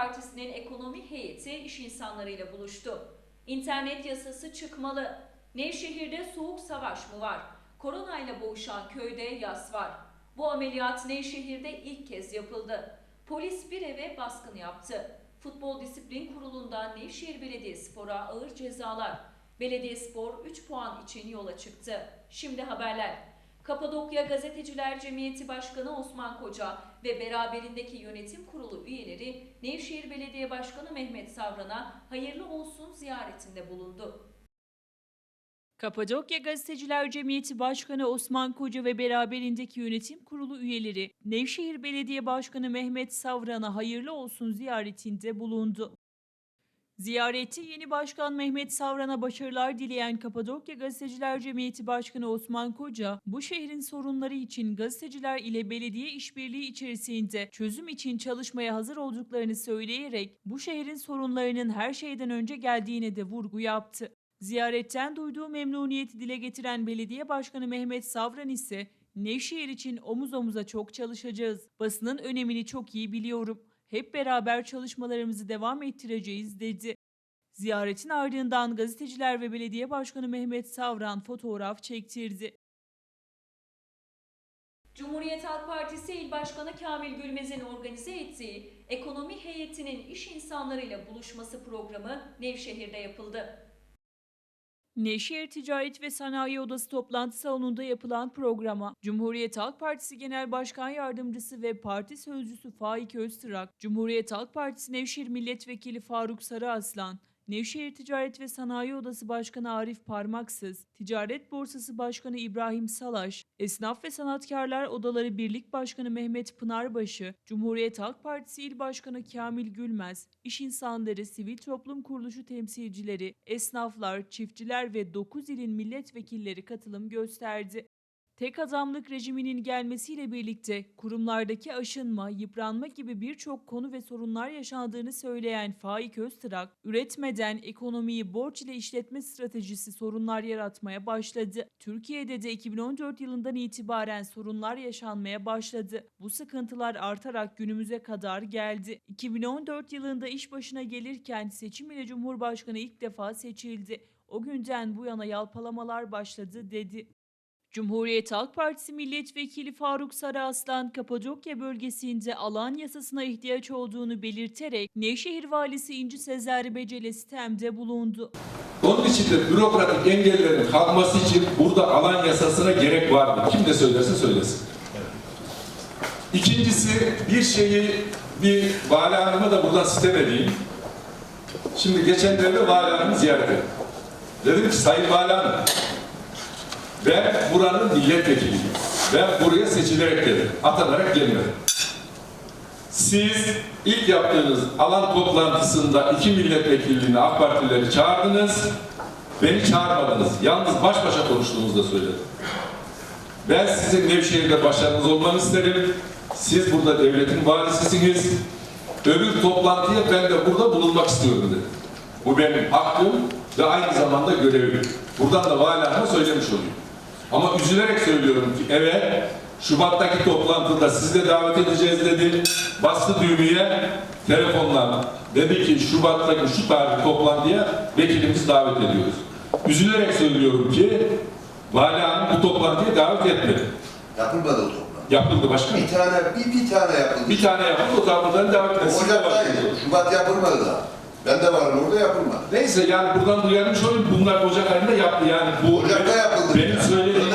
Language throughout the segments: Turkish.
Partisi'nin ekonomi heyeti iş insanlarıyla buluştu. İnternet yasası çıkmalı. Nevşehir'de soğuk savaş mı var? Koronayla boğuşan köyde yas var. Bu ameliyat Nevşehir'de ilk kez yapıldı. Polis bir eve baskın yaptı. Futbol Disiplin Kurulu'ndan Nevşehir Belediyespor'a ağır cezalar. Belediyespor 3 puan için yola çıktı. Şimdi haberler. Kapadokya Gazeteciler Cemiyeti Başkanı Osman Koca ve beraberindeki yönetim kurulu üyeleri Nevşehir Belediye Başkanı Mehmet Savran'a hayırlı olsun ziyaretinde bulundu. Kapadokya Gazeteciler Cemiyeti Başkanı Osman Koca ve beraberindeki yönetim kurulu üyeleri Nevşehir Belediye Başkanı Mehmet Savran'a hayırlı olsun ziyaretinde bulundu. Ziyareti yeni başkan Mehmet Savran'a başarılar dileyen Kapadokya Gazeteciler Cemiyeti Başkanı Osman Koca, bu şehrin sorunları için gazeteciler ile belediye işbirliği içerisinde çözüm için çalışmaya hazır olduklarını söyleyerek bu şehrin sorunlarının her şeyden önce geldiğine de vurgu yaptı. Ziyaretten duyduğu memnuniyeti dile getiren Belediye Başkanı Mehmet Savran ise Nevşehir için omuz omuza çok çalışacağız. Basının önemini çok iyi biliyorum. Hep beraber çalışmalarımızı devam ettireceğiz dedi. Ziyaretin ardından gazeteciler ve belediye başkanı Mehmet Savran fotoğraf çektirdi. Cumhuriyet Halk Partisi İl Başkanı Kamil Gülmez'in organize ettiği ekonomi heyetinin iş insanlarıyla buluşması programı Nevşehir'de yapıldı. Nevşehir Ticaret ve Sanayi Odası toplantı salonunda yapılan programa Cumhuriyet Halk Partisi Genel Başkan Yardımcısı ve Parti Sözcüsü Faik Öztürk, Cumhuriyet Halk Partisi Nevşehir Milletvekili Faruk Sarıaslan, Nevşehir Ticaret ve Sanayi Odası Başkanı Arif Parmaksız, Ticaret Borsası Başkanı İbrahim Salaş, Esnaf ve Sanatkarlar Odaları Birlik Başkanı Mehmet Pınarbaşı, Cumhuriyet Halk Partisi İl Başkanı Kamil Gülmez, iş insanları, sivil toplum kuruluşu temsilcileri, esnaflar, çiftçiler ve 9 ilin milletvekilleri katılım gösterdi. Tek adamlık rejiminin gelmesiyle birlikte kurumlardaki aşınma, yıpranma gibi birçok konu ve sorunlar yaşandığını söyleyen Faik Öztrak, üretmeden ekonomiyi borç ile işletme stratejisi sorunlar yaratmaya başladı. Türkiye'de de 2014 yılından itibaren sorunlar yaşanmaya başladı. Bu sıkıntılar artarak günümüze kadar geldi. 2014 yılında iş başına gelirken seçim ile Cumhurbaşkanı ilk defa seçildi. O günden bu yana yalpalamalar başladı dedi. Cumhuriyet Halk Partisi Milletvekili Faruk Sarıaslan, Kapadokya bölgesinde alan yasasına ihtiyaç olduğunu belirterek Nevşehir Valisi İnci Sezer Becel'e sitemde bulundu. Onun için de bürokratik engellerin kalkması için burada alan yasasına gerek vardır. Kim de söylerse söylesin. İkincisi bir şeyi bir vali hanıma da buradan sitem edeyim. Şimdi geçenlerde vali hanımı ziyaret ettim. Dedim ki sayın vali hanım ben buranın milletvekiliyim. Ben buraya seçilerek geldim. Atanarak gelmedim. Siz ilk yaptığınız alan toplantısında iki milletvekilliğine AK Partilileri çağırdınız. Beni çağırmadınız. Yalnız baş başa konuştuğumuzda söyledim. Ben sizin Nevşehir'de başarınız olmanı isterim. Siz burada devletin valisisiniz. Öbür toplantıya ben de burada bulunmak istiyorum dedim. Bu benim hakkım ve aynı zamanda görevim. Buradan da vali hanıma söylemiş olayım. Ama üzülerek söylüyorum ki evet Şubat'taki toplantıda sizi de davet edeceğiz dedi. Bastı düğmeye telefonla dedi ki Şubat'taki şu tarih toplantıya vekilimizi davet ediyoruz. Üzülerek söylüyorum ki Vali Hanım bu toplantıya davet etmedi. Yapılmadı o toplantı. Yapıldı başkanım. Bir tane, bir, bir tane yapıldı. Bir tane yapıldı o toplantıdan davet etmedi. Ocak'taydı. Şubat yapılmadı da. Ben de varım orada yapılmadı. Neyse yani buradan duyarmış olayım bunlar Ocak ayında yaptı yani bu Ocak'ta yapıldı. benim ya. söylediğim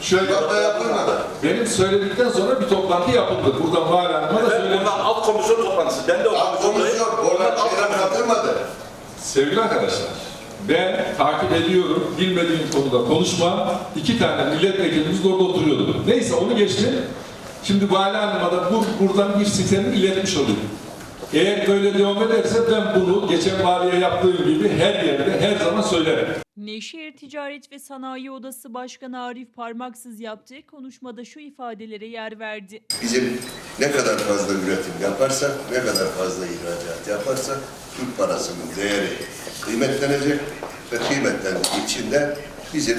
şöyle Şubat'ta yapılmadı. benim söyledikten sonra bir toplantı yapıldı. Buradan Vali Hanım'a da Ben söylemiş. buradan alt komisyon toplantısı. Ben de o Alt komisyondayım. komisyon, oradan komisyon. katılmadı. Sevgili arkadaşlar, ben takip ediyorum, bilmediğim konuda konuşma. İki tane milletvekilimiz de orada oturuyordu. Neyse onu geçtim. Şimdi Vali Hanım'a da bur- buradan bir sistemi iletmiş olayım. Eğer böyle devam ederse ben bunu geçen valiye yaptığım gibi her yerde her zaman söylerim. Nevşehir Ticaret ve Sanayi Odası Başkanı Arif Parmaksız yaptığı konuşmada şu ifadelere yer verdi. Bizim ne kadar fazla üretim yaparsak, ne kadar fazla ihracat yaparsak Türk parasının değeri kıymetlenecek ve kıymetlendiği için de bizim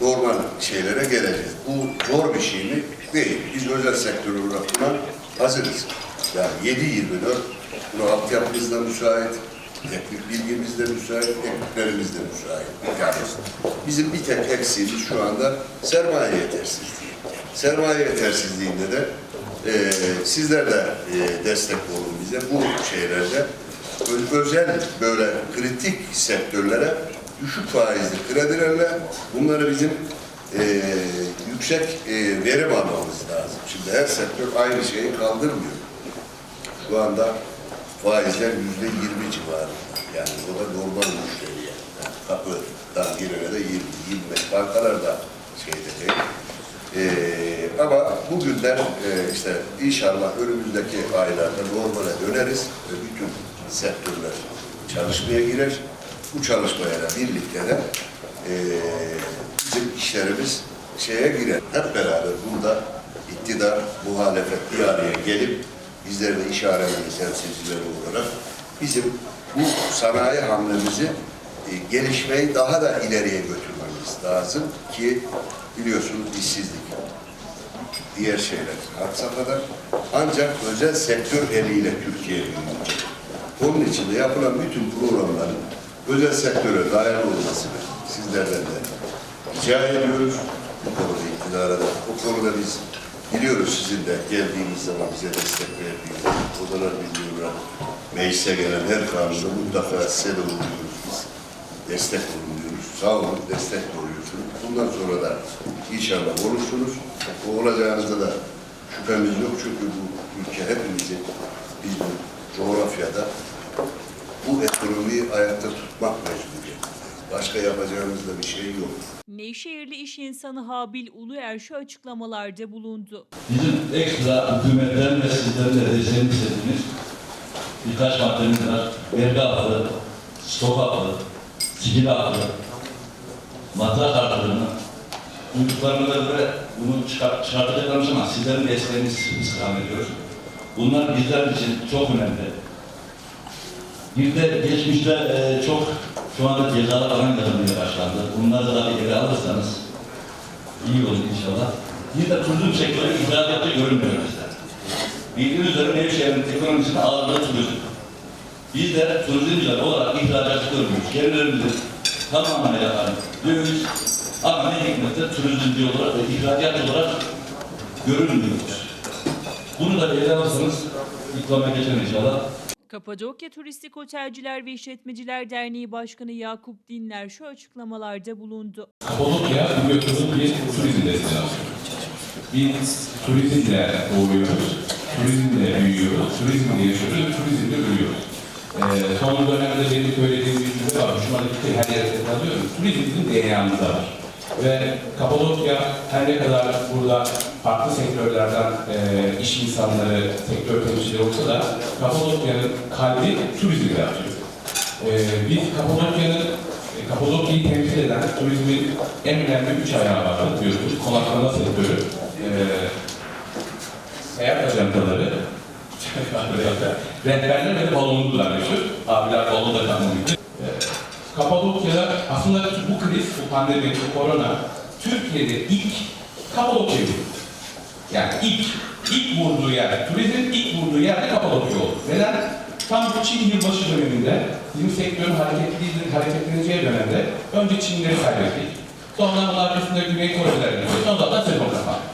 normal şeylere geleceğiz. Bu zor bir şey mi? Değil. Biz özel sektör olarak buna hazırız. Yani 7-24 buna altyapımız da müsait, teknik bilgimiz de müsait, ekiplerimiz de müsait. Yani bizim bir tek eksiğimiz şu anda sermaye yetersizliği. Sermaye yetersizliğinde de e, sizler de e, destek olun bize bu şeylerde. Özel böyle kritik sektörlere düşük faizli kredilerle bunları bizim e, yüksek e, verim almamız lazım. Şimdi her sektör aynı şeyi kaldırmıyor. Şu anda faizler yüzde yirmi civarında. Yani o da normal müşteriye. Yani kapıdan girene de yirmi, yirmi. Bankalar da şeyde değil. Ee, ama bugünden e, işte inşallah önümüzdeki aylarda normale döneriz ve bütün sektörler çalışmaya girer. Bu çalışmayla birlikte de e, bizim işlerimiz şeye girer. Hep beraber burada iktidar, muhalefet bir araya gelip bizler de iş aleminin temsilcileri olarak bizim bu sanayi hamlemizi e, gelişmeyi daha da ileriye götürmemiz lazım ki biliyorsunuz işsizlik, diğer şeyler had safhada. Ancak özel sektör eliyle Türkiye büyüyecek. Onun için de yapılan bütün programların özel sektöre dayalı olmasını sizlerden de rica ediyoruz. Bu konuda iktidara da, o konuda biz biliyoruz sizin de geldiğimiz zaman bize destek verdiğiniz odalar bildiğine meclise gelen her kanunda mutlaka size de oluyoruz biz. Destek oluyoruz. Sağ olun, destek de oluyorsunuz. Bundan sonra da inşallah olursunuz. O olacağınızda da şüphemiz yok çünkü bu ülke hepimizin biz bu coğrafyada bu ekonomiyi ayakta tutmak mecburiyetindeyiz. Başka yapacağımız da bir şey yok. Nevşehirli iş insanı Habil Uluer şu açıklamalarda bulundu. Bizim ekstra hükümetten ve sizlerin de desteğini istediğimiz birkaç maddemiz var. Vergi haklı, stok haklı, sicil haklı, matrak haklarını duyduklarını da böyle bunu çıkart, çıkartacaklarmış ama sizlerin desteğinizi istirham ediyoruz. Bunlar bizler için çok önemli. Bir de geçmişte e, çok şu anda cezalar falan yazılmaya başlandı. Bunları da bir ele alırsanız iyi olur inşallah. Bir de turizm sektörü ihracatta görünmüyor bizde. Bildiğiniz üzere Nevşehir'in ekonomisinin ağırlığı turizm. Biz de turizmciler olarak ihracatı görmüyoruz. Gelirlerimizi tamamıyla yapan döviz ama ne hikmetse turizmci olarak ve ihracat olarak görünmüyoruz. Bunu da ele alırsanız iklama geçer inşallah. Kapadokya Turistik Otelciler ve İşletmeciler Derneği Başkanı Yakup Dinler şu açıklamalarda bulundu. Kapadokya biliyorsunuz bir turizm destinasyonu. Biz turizmle doğuyoruz, turizmle büyüyoruz, turizmle yaşıyoruz, turizmle ölüyoruz. Ee, son dönemde benim söylediğim bir cümle var, hoşuma her yerde tanıyorum. Turizm bizim DNA'mızda var. Ve Kapadokya her ne kadar burada farklı sektörlerden e, iş insanları, sektör temsilcileri olsa da Kapadokya'nın kalbi turizmle atıyor. Ee, biz Kapadokya'nın e, Kapadokya'yı temsil eden turizmin en önemli üç ayağı var biliyorsunuz. Konaklama sektörü, e, seyahat ajantaları, rehberler ve baloncular meşhur. Abiler balon da kalmamıştı. E, Kapadokya'da aslında bu kriz, bu pandemi, bu korona Türkiye'de ilk Kapadokya'yı. Yani ilk, ilk vurduğu yer, turizmin ilk vurduğu yer de Kapadokya oldu. Neden? Tam Çin yılbaşı döneminde, bizim sektörün hareketli, hareketleneceği dönemde önce Çinleri kaybettik. Sonra bunlar üstünde Güney Kore'ler girdi. Sonra da sezon kapandı.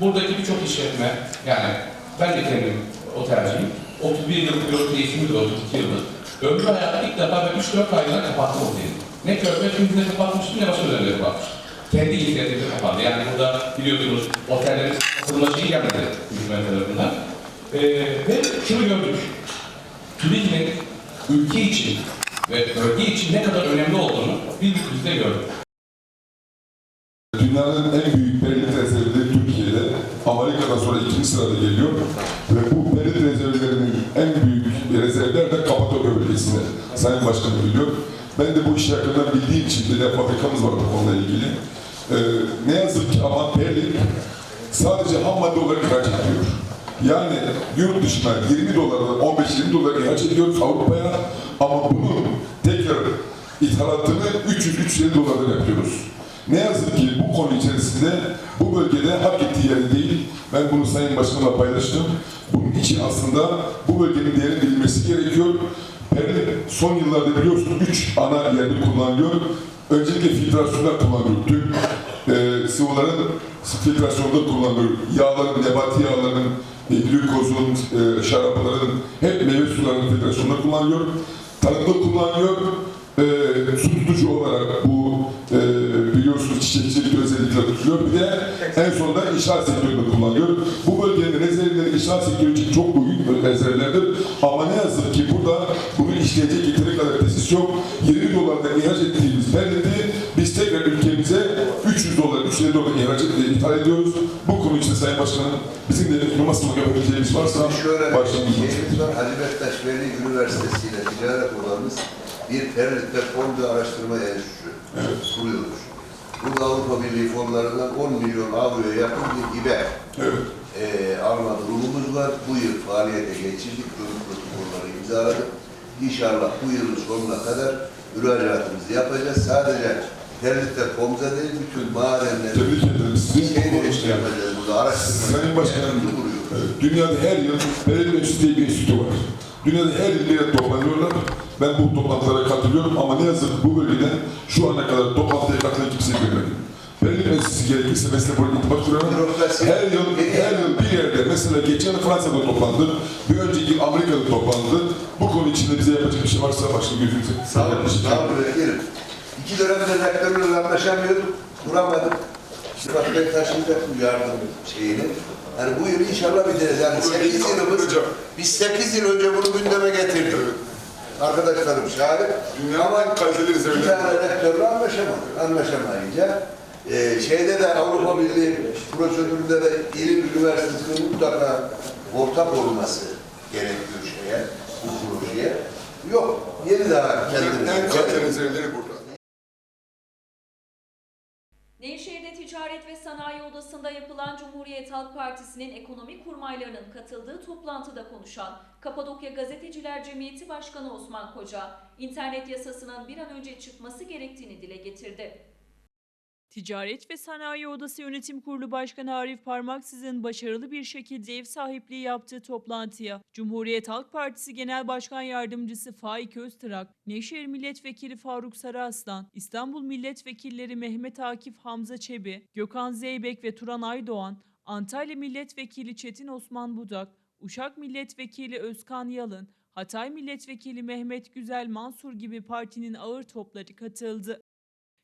Buradaki birçok işletme, yani ben de kendim otelciyim. 31 yıllık bir oteliyim, 32 yıllık. Ömrü hayatta ilk defa ben 3-4 aylığına kapattım oteli. Ne körpe filminde kapatmıştım ne başka dönemde kapatmıştım. Kendi inisiyatifle kapandı. Yani burada biliyorsunuz otellerin satılması gelmedi hükümet tarafından. Ee, ve şunu gördük. Turizmin ülke için ve bölge için ne kadar önemli olduğunu biz bu krizde gördük. Dünyanın en büyük perit rezervleri Türkiye'de. Amerika'dan sonra ikinci sırada geliyor. Ve bu perit rezervlerinin en büyük e, rezervler de Kapadokya bölgesinde. Sayın Başkanım biliyor. Ben de bu işi yakından bildiğim için bir de fabrikamız var bu konuyla ilgili. Ee, ne yazık ki Berlin sadece ham madde olarak ihraç ediyor. Yani yurt dışına 20 dolara, 15-20 dolara ihraç ediyoruz Avrupa'ya ama bunun tekrar ithalatını 300-350 dolardan yapıyoruz. Ne yazık ki bu konu içerisinde bu bölgede hak ettiği yer değil. Ben bunu Sayın Başkan'la paylaştım. Bunun için aslında bu bölgenin değerinin bilinmesi gerekiyor. Berlin son yıllarda biliyorsunuz üç ana yerde kullanılıyor. Öncelikle filtrasyonlar. Tüm e, sıvıların filtrasyonda kullanılıyor. Yağların, nebati yağların, e, glükozun, e, şarapların, hep meyve sularının filtrasyonda kullanılıyor. Tarımda kullanılıyor. E, su tutucu olarak bu e, biliyorsunuz çiçekçilik özellikle tutuluyor. Bir de en sonunda inşaat sektöründe kullanılıyor. Bu bölgenin rezervleri inşaat sektörü için çok büyük rezervlerdir. Ama ne yazık ki burada bunu işleyecek yeteri kadar tesis yok. 20 350 dolar ihraç edip ithal ediyoruz. Bu konu için Sayın Başkanım bizim de numarasını yapabileceğimiz varsa Şöyle başlayalım. şeyimiz var. Hacı Bektaş Veli Üniversitesi ile ticaret olanımız bir Ferit ve Fondü Araştırma Enstitüsü kuruyoruz. Bu da Avrupa Birliği fonlarından 10 milyon avroya yakın bir hibe Evet. e, alma durumumuz var. Bu yıl faaliyete geçirdik. Ürün protokolları imzaladık. İnşallah bu yılın sonuna kadar müracaatımızı yapacağız. Sadece Ferit'te Pomza değil, bütün madenleri Tebrik ederim sizi. şeyleri işte yapacağız burada. Araştırma Sayın Başkanım. Evet, Dünyada her yıl Belediye Enstitüsü diye bir enstitü var. Dünyada her yıl yere toplanıyorlar. Ben bu toplantılara katılıyorum ama ne yazık ki bu bölgeden şu ana kadar toplantıya katılan kimseyi görmedim. Belediye Enstitüsü gerekirse olarak itibak kurarım. Bürokrasi. Her yıl, her yıl bir yerde, mesela geçen yıl Fransa'da toplandı, bir önceki Amerika'da toplandı. Bu konu içinde bize yapacak bir şey varsa başka gözünüze Sağ olun, sağ olun vekilim. İki dönemde rektörlerle anlaşamıyorduk, kuramadık. Şimdi bak ben taşıyacak bu yardım şeyini. Yani bu yıl inşallah bitireceğiz. Yani sekiz yılımız, biz sekiz yıl önce bunu gündeme getirdik. Arkadaşlarım şahit. Ama kaliteli bir tane rektörle anlaşamadık. Anlaşamayınca e, şeyde de Avrupa Birliği prosedüründe de ilim üniversitesinin mutlaka ortak olması gerekiyor şeye, bu projeye. Yok, yeni daha kendimiz. rezervleri burada. Nevşehir'de Ticaret ve Sanayi Odası'nda yapılan Cumhuriyet Halk Partisi'nin ekonomi kurmaylarının katıldığı toplantıda konuşan Kapadokya Gazeteciler Cemiyeti Başkanı Osman Koca, internet yasasının bir an önce çıkması gerektiğini dile getirdi. Ticaret ve Sanayi Odası Yönetim Kurulu Başkanı Arif Parmaksız'ın başarılı bir şekilde ev sahipliği yaptığı toplantıya Cumhuriyet Halk Partisi Genel Başkan Yardımcısı Faik Öztrak, Nevşehir Milletvekili Faruk Sarıaslan, İstanbul Milletvekilleri Mehmet Akif Hamza Çebi, Gökhan Zeybek ve Turan Aydoğan, Antalya Milletvekili Çetin Osman Budak, Uşak Milletvekili Özkan Yalın, Hatay Milletvekili Mehmet Güzel Mansur gibi partinin ağır topları katıldı.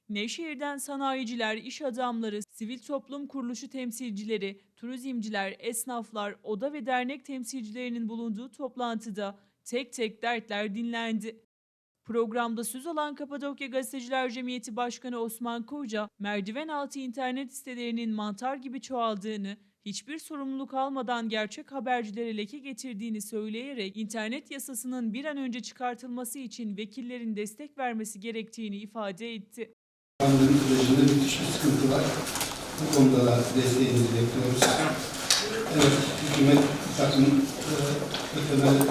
Nevşehir'den sanayiciler, iş adamları, sivil toplum kuruluşu temsilcileri, turizmciler, esnaflar, oda ve dernek temsilcilerinin bulunduğu toplantıda tek tek dertler dinlendi. Programda söz alan Kapadokya Gazeteciler Cemiyeti Başkanı Osman Koca, merdiven altı internet sitelerinin mantar gibi çoğaldığını, hiçbir sorumluluk almadan gerçek habercilere leke getirdiğini söyleyerek internet yasasının bir an önce çıkartılması için vekillerin destek vermesi gerektiğini ifade etti. Pandemi sürecinde müthiş bir sıkıntı var. Bu konuda da desteğinizi bekliyoruz. Evet, hükümet bir takım e,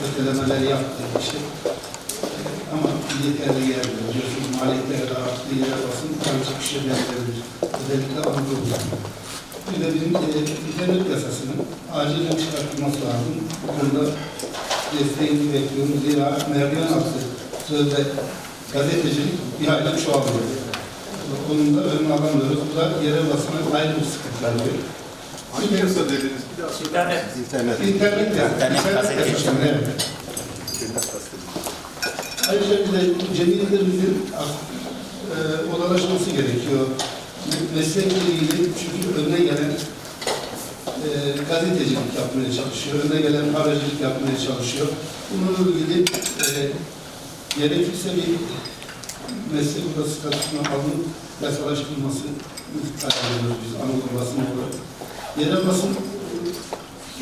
ötelemeler, yaptı işte. E, ama yeterli gelmiyor. Biliyorsunuz maliyetlere de arttığı yere basın bir şeyler verilir. Özellikle Anadolu'da. Bir de bizim e, internet yasasının acilen çıkartılması lazım. Bu konuda desteğinizi bekliyoruz. Zira merdiven altı sözde gazetecilik bir hayli çoğalıyor konumda önüne alamıyoruz. Bu da yerel basına ayrı bir sıkıntı oluyor. Hangi yasa dediniz? Bir daha söyler İnternet. İnternet. İnternet gazetecilik. Evet. Ayrıca bir de cemiyetlerimizin e, odalaşması gerekiyor. Meslekle ilgili çünkü önüne gelen e, gazetecilik yapmaya çalışıyor, önüne gelen habercilik yapmaya çalışıyor. Bununla ilgili e, gerekirse bir meslek odası statüsüne alınıp yasalaştırılması talep biz Anadolu basın olarak. Yerel basın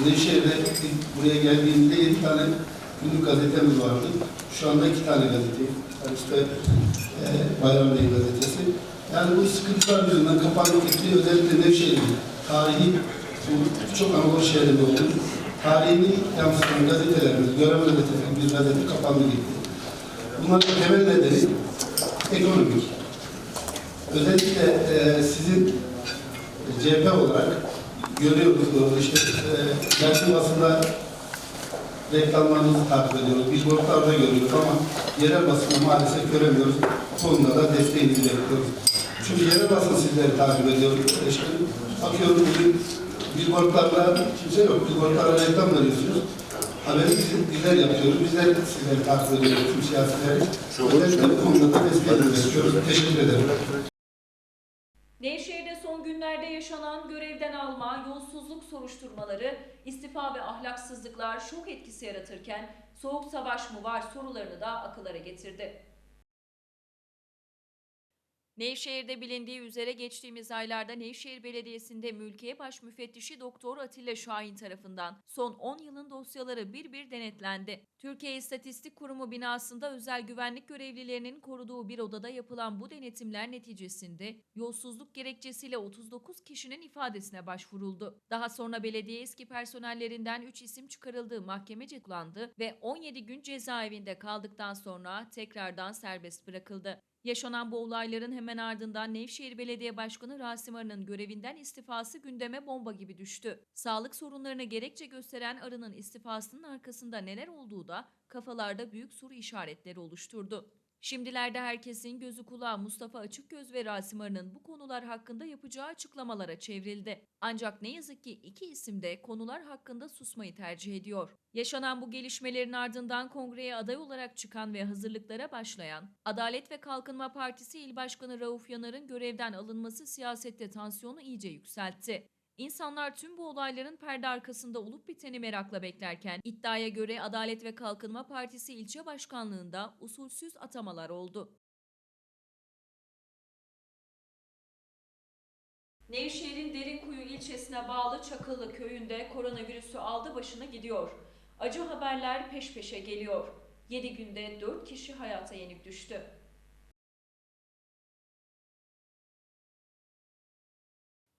Nevşehir'de buraya geldiğimde yedi tane günlük gazetemiz vardı. Şu anda iki tane gazete. Yani işte e, Bayram Bey gazetesi. Yani bu sıkıntılar yüzünden kapanıp gitti. Özellikle Nevşehir'in tarihi, çok Anadolu şehrinde oldu. Tarihini yansıtan gazetelerimiz, görev gazetesi bir gazete kapandı gitti. Bunların temel nedeni ekonomik. Özellikle e, sizin CHP olarak görüyoruz işte e, yerel basında reklamlarınızı takip ediyoruz, billboardlarda görüyoruz ama yerel basında maalesef göremiyoruz. Bu konuda da desteğinizi bekliyoruz. Çünkü yerel basın sizleri takip ediyor. İşte bakıyorum bugün billboardlarla kimse yok. Billboardlara reklam veriyorsunuz. Haberi biz, bizler yapıyoruz. Bizler sizleri takip ediyoruz. Tüm siyasileri. Özellikle bu konuda da desteğinizi bekliyoruz. Teşekkür ederim. Nevşehir'de son günlerde yaşanan görevden alma, yolsuzluk soruşturmaları, istifa ve ahlaksızlıklar şok etkisi yaratırken soğuk savaş mı var sorularını da akıllara getirdi. Nevşehir'de bilindiği üzere geçtiğimiz aylarda Nevşehir Belediyesi'nde Mülkiye Baş Müfettişi Doktor Atilla Şahin tarafından son 10 yılın dosyaları bir bir denetlendi. Türkiye İstatistik Kurumu binasında özel güvenlik görevlilerinin koruduğu bir odada yapılan bu denetimler neticesinde yolsuzluk gerekçesiyle 39 kişinin ifadesine başvuruldu. Daha sonra belediye eski personellerinden 3 isim çıkarıldığı mahkemece kullandı ve 17 gün cezaevinde kaldıktan sonra tekrardan serbest bırakıldı. Yaşanan bu olayların hemen ardından Nevşehir Belediye Başkanı Rasim Arı'nın görevinden istifası gündeme bomba gibi düştü. Sağlık sorunlarını gerekçe gösteren Arı'nın istifasının arkasında neler olduğu da kafalarda büyük soru işaretleri oluşturdu. Şimdilerde herkesin gözü kulağı Mustafa Açıkgöz ve Rasim Arı'nın bu konular hakkında yapacağı açıklamalara çevrildi. Ancak ne yazık ki iki isim de konular hakkında susmayı tercih ediyor. Yaşanan bu gelişmelerin ardından kongreye aday olarak çıkan ve hazırlıklara başlayan Adalet ve Kalkınma Partisi İl Başkanı Rauf Yanar'ın görevden alınması siyasette tansiyonu iyice yükseltti. İnsanlar tüm bu olayların perde arkasında olup biteni merakla beklerken iddiaya göre Adalet ve Kalkınma Partisi ilçe başkanlığında usulsüz atamalar oldu. Nevşehir'in Derinkuyu ilçesine bağlı Çakıllı köyünde koronavirüsü aldı başına gidiyor. Acı haberler peş peşe geliyor. 7 günde 4 kişi hayata yenik düştü.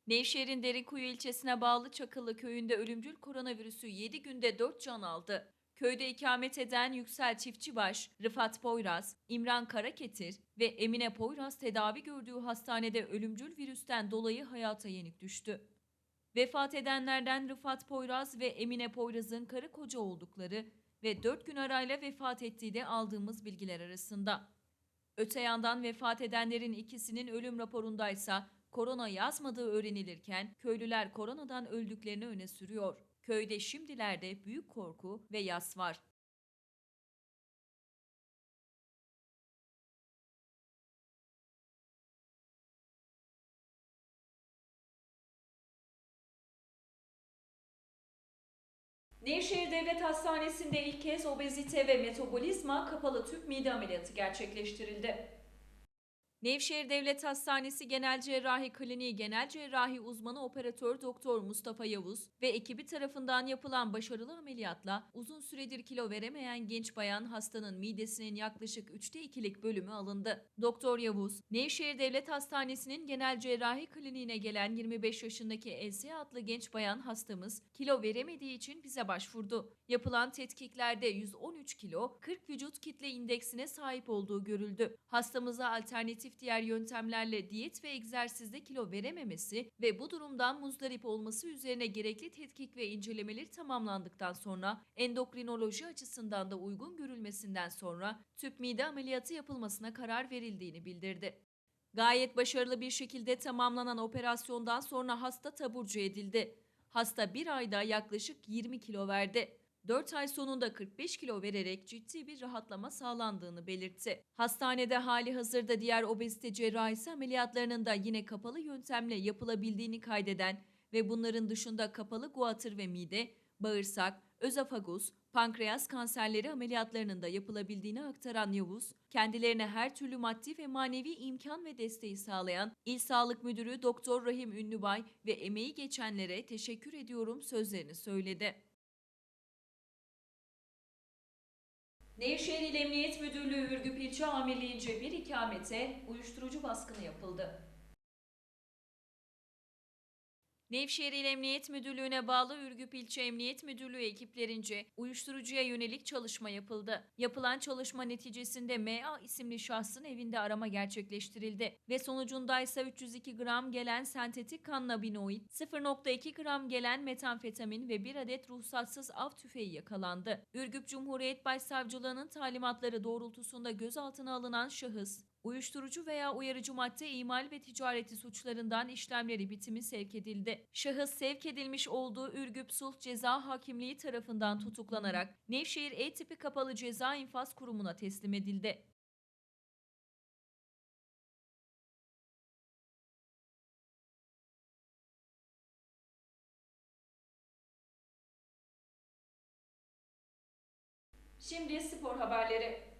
Nevşehir'in Derinkuyu ilçesine bağlı Çakıllı köyünde ölümcül koronavirüsü 7 günde 4 can aldı. Köyde ikamet eden Yüksel Çiftçibaş, Rıfat Poyraz, İmran Karaketir ve Emine Poyraz tedavi gördüğü hastanede ölümcül virüsten dolayı hayata yenik düştü. Vefat edenlerden Rıfat Poyraz ve Emine Poyraz'ın karı koca oldukları ve 4 gün arayla vefat ettiği de aldığımız bilgiler arasında. Öte yandan vefat edenlerin ikisinin ölüm raporundaysa korona yazmadığı öğrenilirken köylüler koronadan öldüklerini öne sürüyor. Köyde şimdilerde büyük korku ve yas var. Nevşehir Devlet Hastanesi'nde ilk kez obezite ve metabolizma kapalı tüp mide ameliyatı gerçekleştirildi. Nevşehir Devlet Hastanesi Genel Cerrahi Kliniği Genel Cerrahi Uzmanı Operatör Doktor Mustafa Yavuz ve ekibi tarafından yapılan başarılı ameliyatla uzun süredir kilo veremeyen genç bayan hastanın midesinin yaklaşık 3'te 2'lik bölümü alındı. Doktor Yavuz, Nevşehir Devlet Hastanesi'nin Genel Cerrahi Kliniğine gelen 25 yaşındaki Elsiye adlı genç bayan hastamız kilo veremediği için bize başvurdu. Yapılan tetkiklerde 113 kilo, 40 vücut kitle indeksine sahip olduğu görüldü. Hastamıza alternatif diğer yöntemlerle diyet ve egzersizde kilo verememesi ve bu durumdan muzdarip olması üzerine gerekli tetkik ve incelemeleri tamamlandıktan sonra endokrinoloji açısından da uygun görülmesinden sonra tüp mide ameliyatı yapılmasına karar verildiğini bildirdi. Gayet başarılı bir şekilde tamamlanan operasyondan sonra hasta taburcu edildi. Hasta bir ayda yaklaşık 20 kilo verdi. 4 ay sonunda 45 kilo vererek ciddi bir rahatlama sağlandığını belirtti. Hastanede hali hazırda diğer obezite cerrahisi ameliyatlarının da yine kapalı yöntemle yapılabildiğini kaydeden ve bunların dışında kapalı guatr ve mide, bağırsak, özafagus, pankreas kanserleri ameliyatlarının da yapılabildiğini aktaran Yavuz, kendilerine her türlü maddi ve manevi imkan ve desteği sağlayan İl Sağlık Müdürü Doktor Rahim Ünlübay ve emeği geçenlere teşekkür ediyorum sözlerini söyledi. Nevşehir İl Emniyet Müdürlüğü Ürgüp İlçe Amirliğince bir ikamete uyuşturucu baskını yapıldı. Nevşehir İl Emniyet Müdürlüğü'ne bağlı Ürgüp İlçe Emniyet Müdürlüğü ekiplerince uyuşturucuya yönelik çalışma yapıldı. Yapılan çalışma neticesinde MA isimli şahsın evinde arama gerçekleştirildi ve sonucunda ise 302 gram gelen sentetik kannabinoid, 0.2 gram gelen metamfetamin ve bir adet ruhsatsız av tüfeği yakalandı. Ürgüp Cumhuriyet Başsavcılığı'nın talimatları doğrultusunda gözaltına alınan şahıs, uyuşturucu veya uyarıcı madde imal ve ticareti suçlarından işlemleri bitimi sevk edildi. Şahıs sevk edilmiş olduğu Ürgüp Sulh Ceza Hakimliği tarafından tutuklanarak Nevşehir E tipi kapalı ceza infaz kurumuna teslim edildi. Şimdi spor haberleri.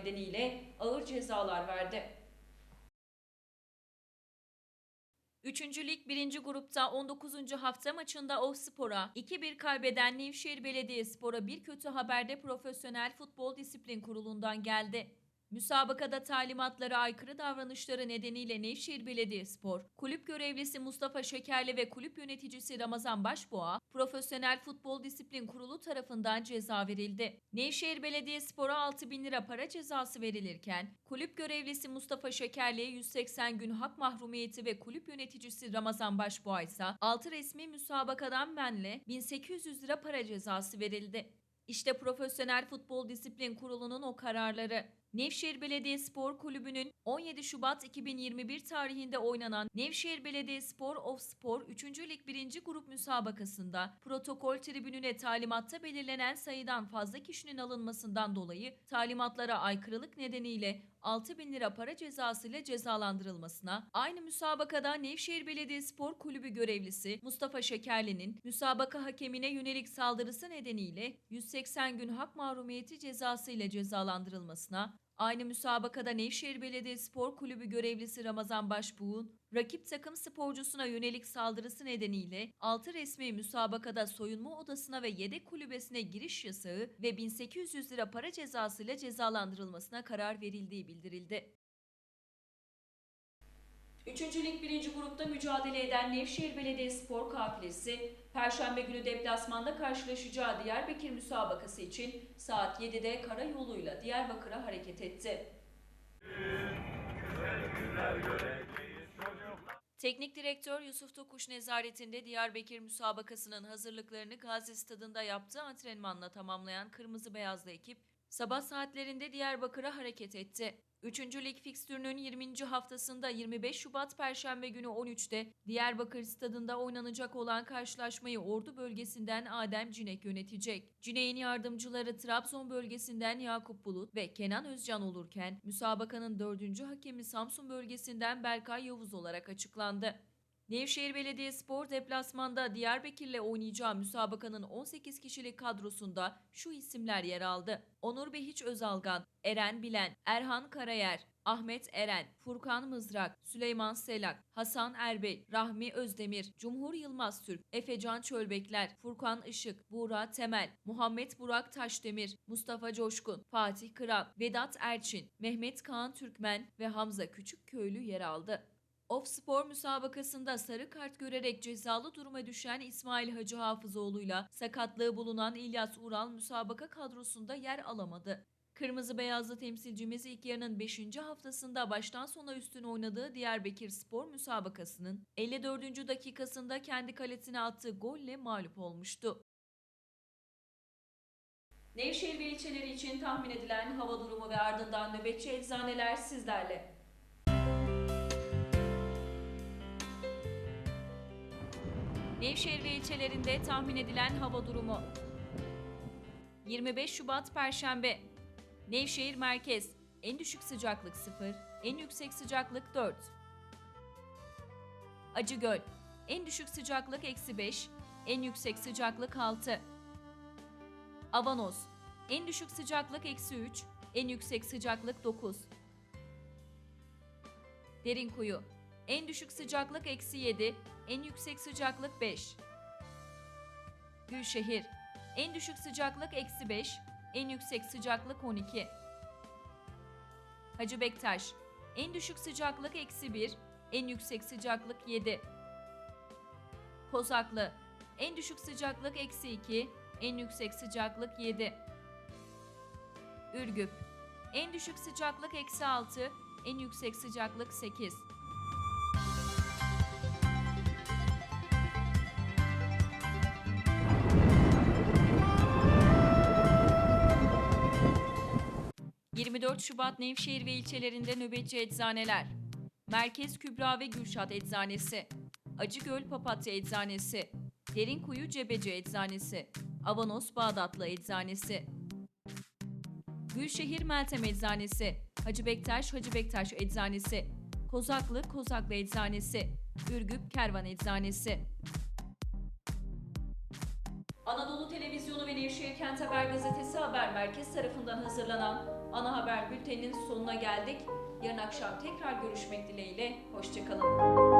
Nedeniyle ağır cezalar verdi. Üçüncü Lig 1. grupta 19. hafta maçında Ofspor'a 2-1 kaybeden Nevşehir Belediyespor'a bir kötü haber de Profesyonel Futbol Disiplin Kurulu'ndan geldi. Müsabakada talimatlara aykırı davranışları nedeniyle Nevşehir Belediyespor, kulüp görevlisi Mustafa Şekerli ve kulüp yöneticisi Ramazan Başboğa, Profesyonel Futbol Disiplin Kurulu tarafından ceza verildi. Nevşehir Belediyespor'a 6 bin lira para cezası verilirken, kulüp görevlisi Mustafa Şekerli'ye 180 gün hak mahrumiyeti ve kulüp yöneticisi Ramazan Başboğa ise 6 resmi müsabakadan menle 1800 lira para cezası verildi. İşte Profesyonel Futbol Disiplin Kurulu'nun o kararları. Nevşehir Belediyespor Kulübü'nün 17 Şubat 2021 tarihinde oynanan Nevşehir Belediyespor of Spor 3. Lig 1. Grup müsabakasında protokol tribününe talimatta belirlenen sayıdan fazla kişinin alınmasından dolayı talimatlara aykırılık nedeniyle 6 bin lira para cezasıyla cezalandırılmasına, aynı müsabakada Nevşehir Belediyespor Kulübü görevlisi Mustafa Şekerli'nin müsabaka hakemine yönelik saldırısı nedeniyle 180 gün hak mahrumiyeti cezası ile cezalandırılmasına, Aynı müsabakada Nevşehir Belediyespor Kulübü görevlisi Ramazan Başbuğ'un rakip takım sporcusuna yönelik saldırısı nedeniyle 6 resmi müsabakada soyunma odasına ve yedek kulübesine giriş yasağı ve 1800 lira para cezasıyla cezalandırılmasına karar verildiği bildirildi. Üçüncü Lig 1. grupta mücadele eden Nevşehir Belediyespor kafilesi, Perşembe günü deplasmanda karşılaşacağı Diyarbakır müsabakası için saat 7'de karayoluyla Diyarbakır'a hareket etti. Teknik direktör Yusuf Tokuş nezaretinde Diyarbakır müsabakasının hazırlıklarını Gazi Stadında yaptığı antrenmanla tamamlayan Kırmızı Beyazlı ekip sabah saatlerinde Diyarbakır'a hareket etti. Üçüncü lig fikstürünün 20. haftasında 25 Şubat Perşembe günü 13'te Diyarbakır stadında oynanacak olan karşılaşmayı Ordu bölgesinden Adem Cinek yönetecek. Cinek'in yardımcıları Trabzon bölgesinden Yakup Bulut ve Kenan Özcan olurken müsabakanın dördüncü hakemi Samsun bölgesinden Berkay Yavuz olarak açıklandı. Nevşehir Belediyespor deplasmanda Diyarbakır'le oynayacağı müsabakanın 18 kişilik kadrosunda şu isimler yer aldı. Onur Behiç Özalgan, Eren Bilen, Erhan Karayer, Ahmet Eren, Furkan Mızrak, Süleyman Selak, Hasan Erbey, Rahmi Özdemir, Cumhur Yılmaz Türk, Efecan Çölbekler, Furkan Işık, Buğra Temel, Muhammed Burak Taşdemir, Mustafa Coşkun, Fatih Kıran, Vedat Erçin, Mehmet Kaan Türkmen ve Hamza Küçükköylü yer aldı. Of Spor müsabakasında sarı kart görerek cezalı duruma düşen İsmail Hacı Hafızoğlu'yla sakatlığı bulunan İlyas Ural müsabaka kadrosunda yer alamadı. Kırmızı beyazlı temsilcimiz ilk yarının 5. haftasında baştan sona üstün oynadığı Diyarbakır Spor müsabakasının 54. dakikasında kendi kalesine attığı golle mağlup olmuştu. Nevşehir ve ilçeleri için tahmin edilen hava durumu ve ardından nöbetçi eczaneler sizlerle. Nevşehir ve ilçelerinde tahmin edilen hava durumu. 25 Şubat Perşembe. Nevşehir merkez. En düşük sıcaklık 0. en yüksek sıcaklık 4. Acıgöl, en düşük sıcaklık eksi 5, en yüksek sıcaklık 6. Avanos, en düşük sıcaklık eksi 3, en yüksek sıcaklık 9. Derinkuyu, en düşük sıcaklık eksi 7, en yüksek sıcaklık 5. Gülşehir, en düşük sıcaklık eksi 5, en yüksek sıcaklık 12. Hacı Bektaş, en düşük sıcaklık eksi 1, en yüksek sıcaklık 7. Kozaklı, en düşük sıcaklık eksi 2, en yüksek sıcaklık 7. Ürgüp, en düşük sıcaklık eksi 6, en yüksek sıcaklık 8. ...24 Şubat Nevşehir ve ilçelerinde nöbetçi eczaneler. Merkez Kübra ve Gülşat Eczanesi. Acıgöl Papatya Eczanesi. Derinkuyu Cebeci Eczanesi. Avanos Bağdatlı Eczanesi. Gülşehir Meltem Eczanesi, Hacı Bektaş Hacı Bektaş Eczanesi, Kozaklı Kozaklı Eczanesi, Ürgüp Kervan Eczanesi. Anadolu Televizyonu ve Nevşehir Kent Haber Gazetesi Haber Merkez tarafından hazırlanan ana haber bülteninin sonuna geldik. Yarın akşam tekrar görüşmek dileğiyle. Hoşçakalın.